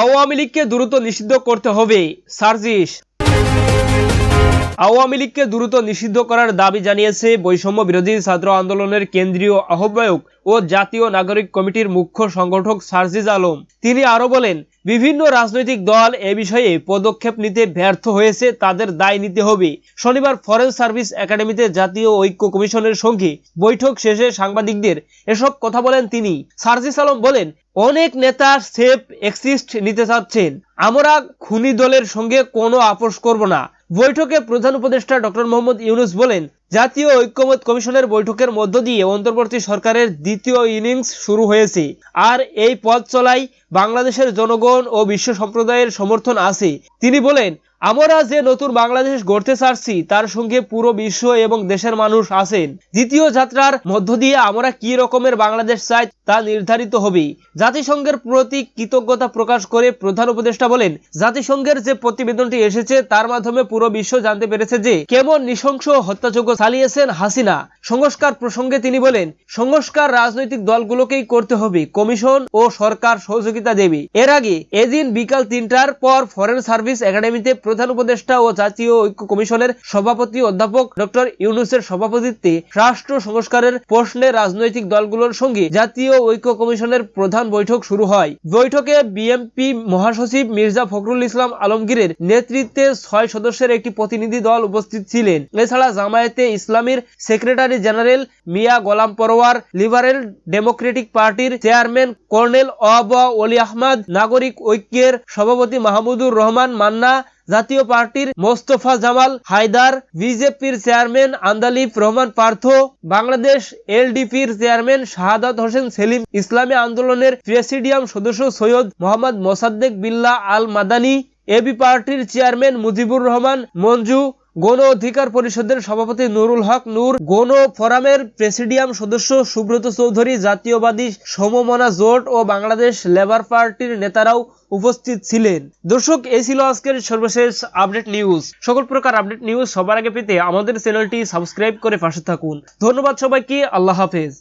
আওয়ামী লীগকে দ্রুত নিষিদ্ধ করতে হবে সার্জিস। আওয়ামী লীগকে দ্রুত নিষিদ্ধ করার দাবি জানিয়েছে বৈষম্য বিরোধী ছাত্র আন্দোলনের কেন্দ্রীয় আহ্বায়ক ও জাতীয় নাগরিক কমিটির মুখ্য সংগঠক সার্জিজ আলম। তিনি আরও বলেন, বিভিন্ন রাজনৈতিক দল এ বিষয়ে পদক্ষেপ নিতে ব্যর্থ হয়েছে, তাদের দায় নিতে হবে। শনিবার ফরেন সার্ভিস একাডেমিতে জাতীয় ঐক্য কমিশনের সঙ্গে বৈঠক শেষে সাংবাদিকদের এসব কথা বলেন তিনি। সার্জিস আলম বলেন, অনেক নেতা সেফ এক্সিস্ট নিতে চাচ্ছেন। আমরা খুনি দলের সঙ্গে কোনো আপোষ করব না। বৈঠকে প্রধান উপদেষ্টা ডক্টর মোহাম্মদ ইউনুস বলেন, জাতীয় ঐক্যমত কমিশনের বৈঠকের মধ্য দিয়ে অন্তর্বর্তী সরকারের দ্বিতীয় ইনিংস শুরু হয়েছে। আর এই পথ চলাই বাংলাদেশের জনগণ ও বিশ্ব সম্প্রদায়ের সমর্থন আছে। তিনি বলেন আমরা যে নতুন বাংলাদেশ গড়তে চাচ্ছি, তার সঙ্গে পুরো বিশ্ব এবং দেশের মানুষ আছেন। দ্বিতীয় যাত্রার মধ্য দিয়ে আমরা কি রকমের বাংলাদেশ চাই, তা নির্ধারিত হবে জাতিসংঘের প্রতি কৃতজ্ঞতা প্রকাশ করে প্রধান উপদেষ্টা বলেন, জাতিসংঘের যে প্রতিবেদনটি এসেছে, তার মাধ্যমে পুরো বিশ্ব জানতে পেরেছে যে, কেমন নৃশংস হত্যাযজ্ঞ চালিয়েছেন হাসিনা। সংস্কার প্রসঙ্গে তিনি বলেন, সংস্কার রাজনৈতিক দলগুলোকেই করতে হবে, কমিশন ও সরকার সহযোগিতা দেবে। এর আগে, এদিন বিকাল তিনটার পর ফরেন সার্ভিস একাডেমিতে প্রধান উপদেষ্টা ও জাতীয় ঐক্য কমিশনের সভাপতি অধ্যাপক ডক্টর ইউনুসের সভাপতিত্বে রাষ্ট্র সংস্কারের প্রশ্নে রাজনৈতিক দলগুলোর সঙ্গে জাতীয় ঐক্য কমিশনের প্রধান বৈঠক শুরু হয়। বৈঠকে বিএমপি মহাসচিব মির্জা ফখরুল ইসলাম আলমগীরের নেতৃত্বে ছয় সদস্যের একটি প্রতিনিধি দল উপস্থিত ছিলেন। এছাড়া জামায়াতে ইসলামীর secretary general Mia Golam Parwar, liberal democratic পার্টির চেয়ারম্যান কর্নেল অব অলি আহমদ, নাগরিক ঐক্যের সভাপতি মাহমুদুর রহমান মান্না জাতীয় পার্টির মোস্তফা জামাল হায়দার, বিজেপির চেয়ারম্যান আন্দালিফ রহমান পার্থ, বাংলাদেশ এলডিপির চেয়ারম্যান শাহাদাত হোসেন সেলিম, ইসলামী আন্দোলনের প্রেসিডিয়াম সদস্য সৈয়দ মোহাম্মদ মোসাদ্দেক বিল্লা আল মাদানি এবি পার্টির চেয়ারম্যান মুজিবুর রহমান, মঞ্জু গণ অধিকার পরিষদের সভাপতি নুরুল হক নূর গণ ফোরামের প্রেসিডিয়াম সদস্য সুব্রত চৌধুরী, জাতীয়বাদী সমমনা জোট ও বাংলাদেশ লেবার পার্টির নেতারাও উপস্থিত ছিলেন। দর্শক, এই ছিল আজকের সর্বশেষ আপডেট নিউজ। সকল প্রকার আপডেট নিউজ সবার আগে পেতে আমাদের চ্যানেলটি সাবস্ক্রাইব করে পাশে থাকুন। ধন্যবাদ সবাইকে, আল্লাহ হাফেজ।